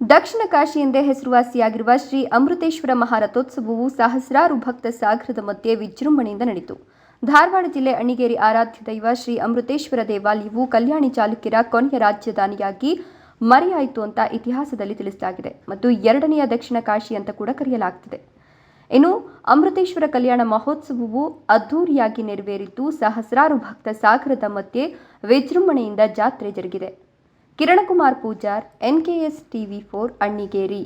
ದಕ್ಷಿಣ ಕಾಶಿ ಎಂದೇ ಹೆಸರುವಾಸಿಯಾಗಿರುವ ಶ್ರೀ ಅಮೃತೇಶ್ವರ ಮಹಾರಥೋತ್ಸವವು ಸಹಸ್ರಾರು ಭಕ್ತ ಸಾಗರದ ಮಧ್ಯೆ ವಿಜೃಂಭಣೆಯಿಂದ ನಡೆಯಿತು. ಧಾರವಾಡ ಜಿಲ್ಲೆ ಅಣಿಗೇರಿ ಆರಾಧ್ಯ ದೈವ ಶ್ರೀ ಅಮೃತೇಶ್ವರ ದೇವಾಲಯವು ಕಲ್ಯಾಣಿ ಚಾಲುಕ್ಯರ ಕೊನೆಯ ರಾಜಧಾನಿಯಾಗಿ ಮರೆಯಾಯಿತು ಅಂತ ಇತಿಹಾಸದಲ್ಲಿ ತಿಳಿಸಲಾಗಿದೆ ಮತ್ತು ಎರಡನೆಯ ದಕ್ಷಿಣ ಕಾಶಿ ಅಂತ ಕೂಡ ಕರೆಯಲಾಗ್ತಿದೆ. ಇನ್ನು ಅಮೃತೇಶ್ವರ ಕಲ್ಯಾಣ ಮಹೋತ್ಸವವು ಅದ್ಧೂರಿಯಾಗಿ ನೆರವೇರಿದ್ದು ಸಹಸ್ರಾರು ಭಕ್ತ ಸಾಗರದ ಮಧ್ಯೆ ವಿಜೃಂಭಣೆಯಿಂದ ಜಾತ್ರೆ ಜರುಗಿದೆ. Kirankumar Pujar N KS TV for Annigeri.